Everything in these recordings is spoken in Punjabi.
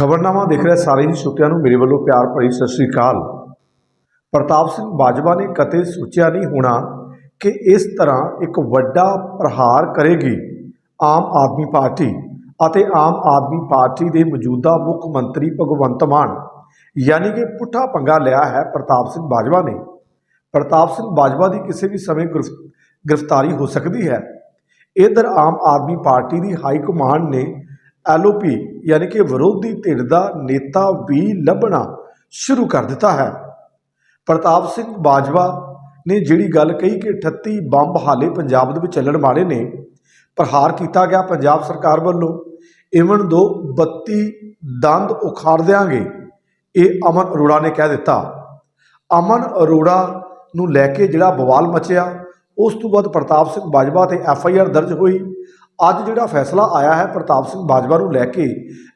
ਖਬਰਨਾਮਾ ਦੇਖ ਰਹੇ ਸਾਰੇ ਹੀ ਸਰੋਤਿਆਂ ਨੂੰ ਮੇਰੇ ਵੱਲੋਂ ਪਿਆਰ ਭਰੀ ਸਤਿ ਸ੍ਰੀ ਅਕਾਲ। ਪ੍ਰਤਾਪ ਸਿੰਘ ਬਾਜਵਾ ਨੇ ਕਦੇ ਸੋਚਿਆ ਨਹੀਂ ਹੋਣਾ ਕਿ ਇਸ ਤਰ੍ਹਾਂ ਇੱਕ ਵੱਡਾ ਪ੍ਰਹਾਰ ਕਰੇਗੀ ਆਮ ਆਦਮੀ ਪਾਰਟੀ ਅਤੇ ਆਮ ਆਦਮੀ ਪਾਰਟੀ ਦੇ ਮੌਜੂਦਾ ਮੁੱਖ ਮੰਤਰੀ ਭਗਵੰਤ ਮਾਨ। ਯਾਨੀ ਕਿ ਪੁੱਠਾ ਪੰਗਾ ਲਿਆ ਹੈ ਪ੍ਰਤਾਪ ਸਿੰਘ ਬਾਜਵਾ ਨੇ। ਪ੍ਰਤਾਪ ਸਿੰਘ ਬਾਜਵਾ ਦੀ ਕਿਸੇ ਵੀ ਸਮੇਂ ਗ੍ਰਿਫ- ਗ੍ਰਿਫਤਾਰੀ ਹੋ ਸਕਦੀ ਹੈ। ਇਧਰ ਆਮ ਆਦਮੀ ਪਾਰਟੀ ਦੀ ਹਾਈ ਕਮਾਂਡ ਨੇ ਐਲਓਪੀ ਯਾਨੀ ਕਿ ਵਿਰੋਧੀ ਧਿਰ ਦਾ ਨੇਤਾ ਵੀ ਲੱਭਣਾ ਸ਼ੁਰੂ ਕਰ ਦਿੱਤਾ ਹੈ। ਪ੍ਰਤਾਪ ਸਿੰਘ ਬਾਜਵਾ ਨੇ ਜਿਹੜੀ ਗੱਲ ਕਹੀ ਕਿ 38 ਬੰਬ ਹਾਲੇ ਪੰਜਾਬ ਦੇ ਵਿੱਚ ਚੱਲਣ ਵਾਲੇ ਨੇ, ਪ੍ਰਹਾਰ ਕੀਤਾ ਗਿਆ ਪੰਜਾਬ ਸਰਕਾਰ ਵੱਲੋਂ, ਇਵਨ ਦੋ 32 ਦੰਦ ਉਖਾੜ ਦਿਆਂਗੇ, ਇਹ ਅਮਨ ਅਰੋੜਾ ਨੇ ਕਹਿ ਦਿੱਤਾ। ਅਮਨ ਅਰੋੜਾ ਨੂੰ ਲੈ ਕੇ ਜਿਹੜਾ ਬਵਾਲ ਮਚਿਆ, ਉਸ ਤੋਂ ਬਾਅਦ ਪ੍ਰਤਾਪ ਸਿੰਘ ਬਾਜਵਾ ਤੇ ਐਫ ਆਈ ਆਰ ਦਰਜ ਹੋਈ ਅੱਜ ਜਿਹੜਾ ਫੈਸਲਾ ਆਇਆ ਹੈ ਪ੍ਰਤਾਪ ਸਿੰਘ ਬਾਜਵਾ ਨੂੰ ਲੈ ਕੇ,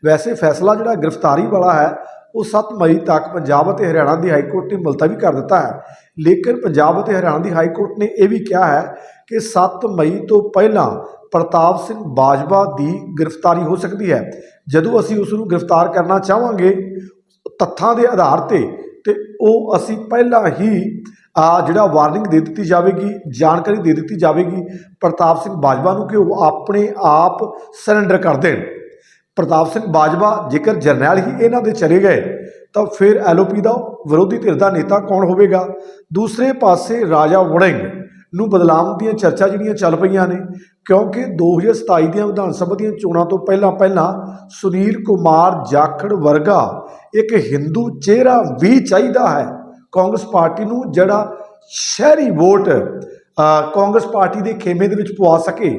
ਵੈਸੇ ਫੈਸਲਾ ਜਿਹੜਾ ਗ੍ਰਿਫਤਾਰੀ ਵਾਲਾ ਹੈ, ਉਹ 7 ਮਈ ਤੱਕ ਪੰਜਾਬ ਅਤੇ ਹਰਿਆਣਾ ਦੀ ਹਾਈ ਕੋਰਟ ਨੇ ਮੁਲਤਵੀ ਕਰ ਦਿੱਤਾ ਹੈ। ਲੇਕਿਨ ਪੰਜਾਬ ਅਤੇ ਹਰਿਆਣਾ ਦੀ ਹਾਈ ਕੋਰਟ ਨੇ ਇਹ ਵੀ ਕਿਹਾ ਹੈ ਕਿ 7 ਮਈ ਤੋਂ ਪਹਿਲਾਂ ਪ੍ਰਤਾਪ ਸਿੰਘ ਬਾਜਵਾ ਦੀ ਗ੍ਰਿਫਤਾਰੀ ਹੋ ਸਕਦੀ ਹੈ। ਜਦੋਂ ਅਸੀਂ ਉਸ ਨੂੰ ਗ੍ਰਿਫਤਾਰ ਕਰਨਾ ਚਾਹਾਂਗੇ ਤੱਥਾਂ ਦੇ ਆਧਾਰ ਤੇ ਤੇ ਉਹ ਅਸੀਂ ਪਹਿਲਾਂ ਹੀ ਆ ਜਿਹੜਾ ਵਾਰਨਿੰਗ ਦੇ ਦਿੱਤੀ ਜਾਵੇਗੀ, ਜਾਣਕਾਰੀ ਦੇ ਦਿੱਤੀ ਜਾਵੇਗੀ, ਪ੍ਰਤਾਪ ਸਿੰਘ ਬਾਜਵਾ ਨੂੰ ਕਿ ਉਹ ਆਪਣੇ ਆਪ ਸਰੈਂਡਰ ਕਰ ਦੇਣ। ਪ੍ਰਤਾਪ ਸਿੰਘ ਬਾਜਵਾ ਜੇਕਰ ਜਰਨੈਲ ਹੀ ਇਹਨਾਂ ਦੇ ਚਲੇ ਗਏ, ਤਾਂ ਫਿਰ ਐਲਓਪੀ ਦਾ ਵਿਰੋਧੀ ਧਿਰ ਦਾ ਨੇਤਾ ਕੌਣ ਹੋਵੇਗਾ? ਦੂਸਰੇ ਪਾਸੇ ਰਾਜਾ ਵੜਿੰਗ ਨੂੰ ਬਦਲਾਵ ਦੀਆਂ ਚਰਚਾ ਜਿਹੜੀਆਂ ਚੱਲ ਪਈਆਂ ਨੇ, ਕਿਉਂਕਿ 2027 ਦੀਆਂ ਵਿਧਾਨ ਸਭਾ ਦੀਆਂ ਚੋਣਾਂ ਤੋਂ ਪਹਿਲਾਂ ਪਹਿਲਾਂ ਸੁਨੀਲ ਕੁਮਾਰ ਜਾਖੜ ਵਰਗਾ ਇੱਕ ਹਿੰਦੂ ਚਿਹਰਾ ਵੀ ਚਾਹੀਦਾ ਹੈ। ਕਾਂਗਰਸ ਪਾਰਟੀ ਨੂੰ ਜਿਹੜਾ ਸ਼ਹਿਰੀ ਵੋਟ ਕਾਂਗਰਸ ਪਾਰਟੀ ਦੇ ਖੇਮੇ ਦੇ ਵਿੱਚ ਪਵਾ ਸਕੇ।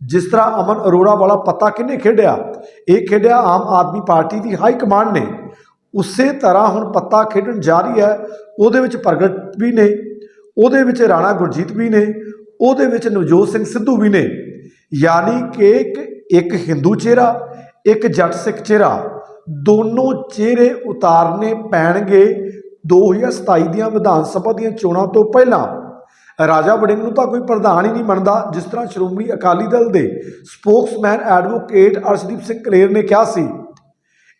ਜਿਸ ਤਰ੍ਹਾਂ ਅਮਨ ਅਰੋੜਾ ਵਾਲਾ ਪੱਤਾ ਕਿੰਨੇ ਖੇਡਿਆ? ਇਹ ਖੇਡਿਆ ਆਮ ਆਦਮੀ ਪਾਰਟੀ ਦੀ ਹਾਈ ਕਮਾਂਡ ਨੇ। ਉਸੇ ਤਰ੍ਹਾਂ ਹੁਣ ਪੱਤਾ ਖੇਡਣ ਜਾ ਰਹੀ ਹੈ। ਉਹਦੇ ਵਿੱਚ ਪ੍ਰਗਟ ਵੀ ਨੇ, ਉਹਦੇ ਵਿੱਚ ਰਾਣਾ ਗੁਰਜੀਤ ਵੀ ਨੇ, ਉਹਦੇ ਵਿੱਚ ਨਵਜੋਤ ਸਿੰਘ ਸਿੱਧੂ ਵੀ ਨੇ। ਯਾਨੀ ਕਿ ਇੱਕ ਹਿੰਦੂ ਚਿਹਰਾ, ਇੱਕ ਜੱਟ ਸਿੱਖ ਚਿਹਰਾ। ਦੋਨੋਂ ਚਿਹਰੇ ਉਤਾਰਨੇ ਪੈਣਗੇ 2027 ਦੀਆਂ ਵਿਧਾਨ ਸਭਾ ਦੀਆਂ ਚੋਣਾਂ ਤੋਂ ਪਹਿਲਾਂ ਰਾਜਾ ਵੜਿੰਗ ਨੂੰ ਤਾਂ ਕੋਈ ਪ੍ਰਧਾਨ ਹੀ ਨਹੀਂ ਮੰਨਦਾ। ਜਿਸ ਤਰ੍ਹਾਂ ਸ਼੍ਰੋਮਣੀ ਅਕਾਲੀ ਦਲ ਦੇ ਸਪੋਕਸਮੈਨ ਐਡਵੋਕੇਟ ਅਰਸ਼ਦੀਪ ਸਿੰਘ ਕਲੇਰ ਨੇ ਕਿਹਾ ਸੀ,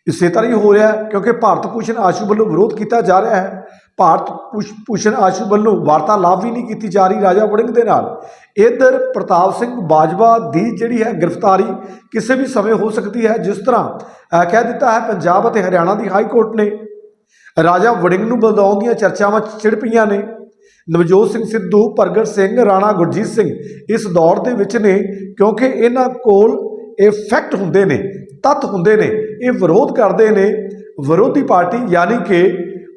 ਇਸੇ ਤਰ੍ਹਾਂ ਹੀ ਹੋ ਰਿਹਾ ਕਿਉਂਕਿ ਭਾਰਤ ਭੂਸ਼ਣ ਆਸ਼ੂ ਵੱਲੋਂ ਵਿਰੋਧ ਕੀਤਾ ਜਾ ਰਿਹਾ ਹੈ। ਭਾਰਤ ਭੂਸ਼- ਭੂਸ਼ਣ ਆਸ਼ੂ ਵੱਲੋਂ ਵਾਰਤਾਲਾਪ ਵੀ ਨਹੀਂ ਕੀਤੀ ਜਾ ਰਹੀ ਰਾਜਾ ਵੜਿੰਗ ਦੇ ਨਾਲ। ਇਧਰ ਪ੍ਰਤਾਪ ਸਿੰਘ ਬਾਜਵਾ ਦੀ ਜਿਹੜੀ ਹੈ ਗ੍ਰਿਫਤਾਰੀ ਕਿਸੇ ਵੀ ਸਮੇਂ ਹੋ ਸਕਦੀ ਹੈ, ਜਿਸ ਤਰ੍ਹਾਂ ਕਹਿ ਦਿੱਤਾ ਹੈ, ਪੰਜਾਬ ਅਤੇ ਹਰਿਆਣਾ ਦੀ ਹਾਈ ਕੋਰਟ ਨੇ ਰਾਜਾ ਵੜਿੰਗ ਨੂੰ ਬਦਲਾਉਣ ਦੀਆਂ ਚਰਚਾਵਾਂ ਚਿੜ ਪਈਆਂ ਨੇ। ਨਵਜੋਤ ਸਿੰਘ ਸਿੱਧੂ, ਪ੍ਰਗਟ ਸਿੰਘ, ਰਾਣਾ ਗੁਰਜੀਤ ਸਿੰਘ ਇਸ ਦੌਰ ਦੇ ਵਿੱਚ ਨੇ ਕਿਉਂਕਿ ਇਹਨਾਂ ਕੋਲ ਇਹ ਫੈਕਟ ਹੁੰਦੇ ਨੇ, ਤੱਥ ਹੁੰਦੇ ਨੇ, ਇਹ ਵਿਰੋਧ ਕਰਦੇ ਨੇ। ਵਿਰੋਧੀ ਪਾਰਟੀ ਯਾਨੀ ਕਿ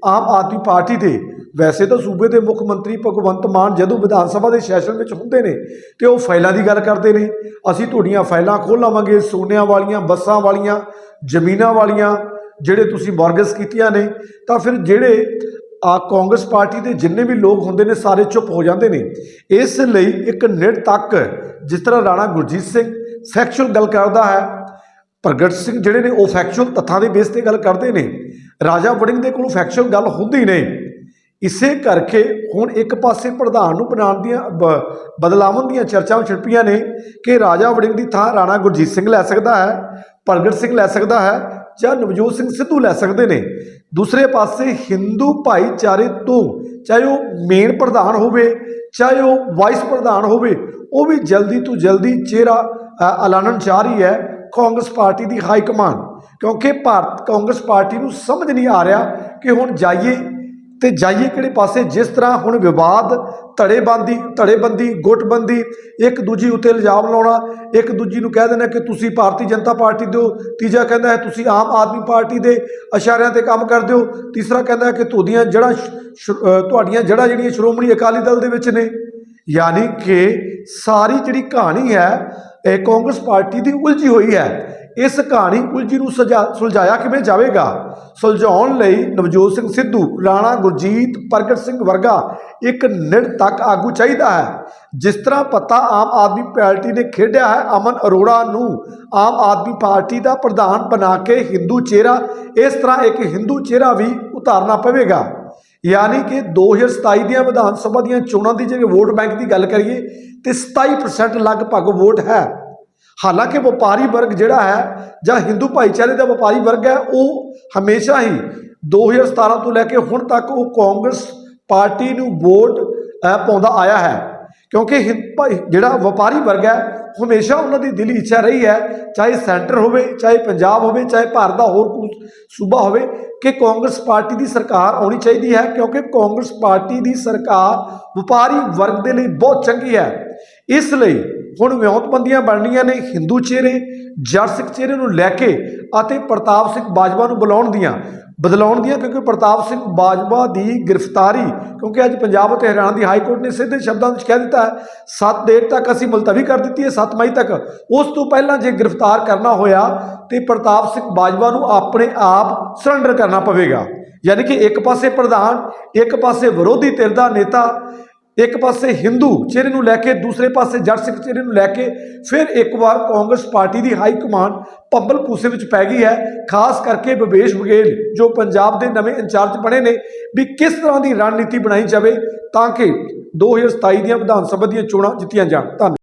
ਆਮ ਆਦਮੀ ਪਾਰਟੀ ਦੇ ਵੈਸੇ ਤਾਂ ਸੂਬੇ ਦੇ ਮੁੱਖ ਮੰਤਰੀ ਭਗਵੰਤ ਮਾਨ ਜਦੋਂ ਵਿਧਾਨ ਸਭਾ ਦੇ ਸੈਸ਼ਨ ਵਿੱਚ ਹੁੰਦੇ ਨੇ ਤੇ ਉਹ ਫਾਈਲਾਂ ਦੀ ਗੱਲ ਕਰਦੇ ਨੇ। ਅਸੀਂ ਤੁਹਾਡੀਆਂ ਫਾਈਲਾਂ ਖੋਲ੍ਹ ਲਵਾਂਗੇ ਸੋਨਿਆਂ ਵਾਲੀਆਂ, ਬੱਸਾਂ ਵਾਲੀਆਂ, ਜ਼ਮੀਨਾਂ ਵਾਲੀਆਂ ਜਿਹੜੇ ਤੁਸੀਂ ਮੌਰਗਸ ਕੀਤੀਆਂ ਨੇ, ਤਾਂ ਫਿਰ ਜਿਹੜੇ ਆ ਕਾਂਗਰਸ ਪਾਰਟੀ ਦੇ ਜਿੰਨੇ ਵੀ ਲੋਕ ਹੁੰਦੇ ਨੇ, ਸਾਰੇ ਚੁੱਪ ਹੋ ਜਾਂਦੇ ਨੇ। ਇਸ ਲਈ ਇੱਕ ਨਿੜ ਤੱਕ ਜਿਸ ਤਰ੍ਹਾਂ ਰਾਣਾ ਗੁਰਜੀਤ ਸਿੰਘ ਫੈਕਚੁਅਲ ਗੱਲ ਕਰਦਾ ਹੈ, ਪ੍ਰਗਟ ਸਿੰਘ ਜਿਹੜੇ ਨੇ, ਉਹ ਫੈਕਚੁਅਲ ਤੱਥਾਂ ਦੇ ਬੇਸ ਤੇ ਗੱਲ ਕਰਦੇ ਨੇ। ਰਾਜਾ ਵੜਿੰਗ ਦੇ ਕੋਲ ਫੈਕਚੁਅਲ ਗੱਲ ਹੁੰਦੀ ਨਹੀਂ। ਇਸੇ ਕਰਕੇ ਹੁਣ ਇੱਕ ਪਾਸੇ ਪ੍ਰਧਾਨ ਨੂੰ ਬਣਾਉਣ ਦੀਆਂ, ਬ- ਬਦਲਾਵਨ ਦੀਆਂ ਚਰਚਾਵਾਂ ਛਿੜਪੀਆਂ ਨੇ ਕਿ ਰਾਜਾ ਵੜਿੰਗ ਦੀ ਥਾਂ ਰਾਣਾ ਗੁਰਜੀਤ ਸਿੰਘ ਲੈ ਸਕਦਾ ਹੈ, ਪ੍ਰਗਟ ਸਿੰਘ ਲੈ ਸਕਦਾ ਹੈ ਜਾਂ ਨਵਜੋਤ ਸਿੰਘ ਸਿੱਧੂ ਲੈ ਸਕਦੇ ਨੇ। ਦੂਸਰੇ ਪਾਸੇ ਹਿੰਦੂ ਭਾਈਚਾਰੇ ਤੋਂ ਚਾਹੇ ਉਹ ਮੇਨ ਪ੍ਰਧਾਨ ਹੋਵੇ, ਚਾਹੇ ਉਹ ਵਾਈਸ ਪ੍ਰਧਾਨ ਹੋਵੇ, ਉਹ ਵੀ ਜਲਦੀ ਤੋਂ ਜਲਦੀ ਚਿਹਰਾ ਐਲਾਨਣ ਜਾ ਰਹੀ ਹੈ ਕਾਂਗਰਸ ਪਾਰਟੀ ਦੀ ਹਾਈ ਕਮਾਂਡ। ਕਿਉਂਕਿ ਭਾਰਤ ਕਾਂਗਰਸ ਪਾਰਟੀ ਨੂੰ ਸਮਝ ਨਹੀਂ ਆ ਰਿਹਾ ਕਿ ਹੁਣ ਜਾਈਏ ਤੇ ਜਾਈਏ ਕਿਹੜੇ ਪਾਸੇ? ਜਿਸ ਤਰ੍ਹਾਂ ਹੁਣ ਵਿਵਾਦ, ਧੜੇਬੰਦੀ ਧੜੇਬੰਦੀ, ਗੁੱਟਬੰਦੀ, ਇੱਕ ਦੂਜੀ ਉੱਤੇ ਇਲਜ਼ਾਮ ਲਾਉਣਾ, ਇੱਕ ਦੂਜੀ ਨੂੰ ਕਹਿ ਦੇਣਾ ਕਿ ਤੁਸੀਂ ਭਾਰਤੀ ਜਨਤਾ ਪਾਰਟੀ ਦੇ ਹੋ ਤੀਜਾ ਕਹਿੰਦਾ ਹੈ ਤੁਸੀਂ ਆਮ ਆਦਮੀ ਪਾਰਟੀ ਦੇ ਇਸ਼ਾਰਿਆਂ ਤੇ ਕੰਮ ਕਰਦੇ ਹੋ, ਤੀਸਰਾ ਕਹਿੰਦਾ ਹੈ ਕਿ ਤੁਹਾਡੀਆਂ ਜੜ੍ਹਾਂ ਸ਼- ਤੁਹਾਡੀਆਂ ਜੜ੍ਹਾਂ ਜਿਹੜੀਆਂ ਸ਼੍ਰੋਮਣੀ ਅਕਾਲੀ ਦਲ ਦੇ ਵਿੱਚ ਨੇ, ਯਾਨੀ ਕਿ ਸਾਰੀ ਜਿਹੜੀ ਕਹਾਣੀ ਹੈ, ਇਹ ਕਾਂਗਰਸ ਪਾਰਟੀ ਦੀ ਉਲਝੀ ਹੋਈ ਹੈ। ਇਸ ਕਹਾਣੀ ਉਲਝੀ ਨੂੰ ਸਜਾ ਸੁਲਝਾਇਆ ਕਿਵੇਂ ਜਾਵੇਗਾ? ਸੁਲਝਾਉਣ ਲਈ ਨਵਜੋਤ ਸਿੰਘ ਸਿੱਧੂ, ਰਾਣਾ ਗੁਰਜੀਤ ਪ੍ਰਗਟ ਸਿੰਘ ਵਰਗਾ ਇੱਕ ਨਿੜ ਤੱਕ ਆਗੂ ਚਾਹੀਦਾ ਹੈ। ਜਿਸ ਤਰ੍ਹਾਂ ਪਤਾ ਆਮ ਆਦਮੀ ਪਾਰਟੀ ਨੇ ਖੇਡਿਆ ਹੈ, ਅਮਨ ਅਰੋੜਾ ਨੂੰ ਆਮ ਆਦਮੀ ਪਾਰਟੀ ਦਾ ਪ੍ਰਧਾਨ ਬਣਾ ਕੇ ਹਿੰਦੂ ਚਿਹਰਾ, ਇਸ ਤਰ੍ਹਾਂ ਇੱਕ ਹਿੰਦੂ ਚਿਹਰਾ ਵੀ ਉਤਾਰਨਾ ਪਵੇਗਾ। ਯਾਨੀ ਕਿ 2027 ਦੀਆਂ ਵਿਧਾਨ ਸਭਾ ਦੀਆਂ ਚੋਣਾਂ ਦੀ ਜੇ ਵੋਟ ਬੈਂਕ ਦੀ ਗੱਲ ਕਰੀਏ, ਤੇ 27% ਲਗਭਗ ਵੋਟ ਹੈ। ਹਾਲਾਂਕਿ ਵਪਾਰੀ ਵਰਗ ਜਿਹੜਾ ਹੈ ਜਾਂ ਹਿੰਦੂ ਭਾਈਚਾਰੇ ਦਾ ਵਪਾਰੀ ਵਰਗ ਹੈ, ਉਹ ਹਮੇਸ਼ਾ ਹੀ 2017 ਤੋਂ ਲੈ ਕੇ ਹੁਣ ਤੱਕ ਉਹ ਕਾਂਗਰਸ ਪਾਰਟੀ ਨੂੰ ਵੋਟ ਪਾਉਂਦਾ ਆਇਆ ਹੈ। ਕਿਉਂਕਿ ਹਿੰ- ਭਾਈ, ਜਿਹੜਾ ਵਪਾਰੀ ਵਰਗ ਹੈ ਹਮੇਸ਼ਾ ਉਹਨਾਂ ਦੀ ਦਿਲੀ ਇੱਛਾ ਰਹੀ ਹੈ, ਚਾਹੇ ਸੈਂਟਰ ਹੋਵੇ, ਚਾਹੇ ਪੰਜਾਬ ਹੋਵੇ, ਚਾਹੇ ਭਾਰਤ ਦਾ ਹੋਰ ਕੋਈ ਸੂਬਾ ਹੋਵੇ, ਕਿ ਕਾਂਗਰਸ ਪਾਰਟੀ ਦੀ ਸਰਕਾਰ ਆਉਣੀ ਚਾਹੀਦੀ ਹੈ, ਕਿਉਂਕਿ ਕਾਂਗਰਸ ਪਾਰਟੀ ਦੀ ਸਰਕਾਰ ਵਪਾਰੀ ਵਰਗ ਦੇ ਲਈ ਬਹੁਤ ਚੰਗੀ ਹੈ। ਇਸ ਲਈ ਹੁਣ ਵਿਉਂਤਬੰਦੀਆਂ ਬਣਨੀਆਂ ਨੇ ਹਿੰਦੂ ਚਿਹਰੇ, ਜੱਟ ਸਿੱਖ ਚਿਹਰੇ ਨੂੰ ਲੈ ਕੇ ਅਤੇ ਪ੍ਰਤਾਪ ਸਿੰਘ ਬਾਜਵਾ ਨੂੰ ਬੁਲਾਉਣ ਦੀਆਂ, ਬਦਲਾਉਣ ਦੀਆਂ, ਕਿਉਂਕਿ ਪ੍ਰਤਾਪ ਸਿੰਘ ਬਾਜਵਾ ਦੀ ਗ੍ਰਿਫਤਾਰੀ, ਕਿਉਂਕਿ ਅੱਜ ਪੰਜਾਬ ਅਤੇ ਹਰਿਆਣਾ ਦੀ ਹਾਈ ਕੋਰਟ ਨੇ ਸਿੱਧੇ ਸ਼ਬਦਾਂ ਵਿੱਚ ਕਹਿ ਦਿੱਤਾ ਹੈ 7 ਡੇਟ ਤੱਕ ਅਸੀਂ ਮੁਲਤਵੀ ਕਰ ਦਿੱਤੀ ਹੈ 7 ਮਈ ਤੱਕ। ਉਸ ਤੋਂ ਪਹਿਲਾਂ ਜੇ ਗ੍ਰਿਫਤਾਰ ਕਰਨਾ ਹੋਇਆ, ਤੇ ਪ੍ਰਤਾਪ ਸਿੰਘ ਬਾਜਵਾ ਨੂੰ ਆਪਣੇ ਆਪ ਸਰੈਂਡਰ ਕਰਨਾ ਪਵੇਗਾ। ਯਾਨੀ ਕਿ ਇੱਕ ਪਾਸੇ ਪ੍ਰਧਾਨ, ਇੱਕ ਪਾਸੇ ਵਿਰੋਧੀ ਧਿਰ ਦਾ ਨੇਤਾ ਇੱਕ ਪਾਸੇ ਹਿੰਦੂ ਚਿਹਰੇ ਨੂੰ ਲੈ ਕੇ, ਦੂਸਰੇ ਪਾਸੇ ਜੜ ਸਿੱਖ ਚਿਹਰੇ ਨੂੰ ਲੈ ਕੇ, ਫਿਰ ਇੱਕ ਵਾਰ ਕਾਂਗਰਸ ਪਾਰਟੀ ਦੀ ਹਾਈ ਕਮਾਂਡ ਪੰਬਲ ਪੂਸੇ ਵਿੱਚ ਪੈ ਗਈ ਹੈ, ਖਾਸ ਕਰਕੇ ਭਵੇਸ਼ ਬਘੇਲ, ਜੋ ਪੰਜਾਬ ਦੇ ਨਵੇਂ ਇੰਚਾਰਜ ਬਣੇ ਨੇ, ਵੀ ਕਿਸ ਤਰ੍ਹਾਂ ਦੀ ਰਣਨੀਤੀ ਬਣਾਈ ਜਾਵੇ ਤਾਂ ਕਿ 2027 ਦੀਆਂ ਵਿਧਾਨ ਸਭਾ ਦੀਆਂ ਚੋਣਾਂ ਜਿੱਤੀਆਂ ਜਾਣ। ਧੰਨਵਾਦ।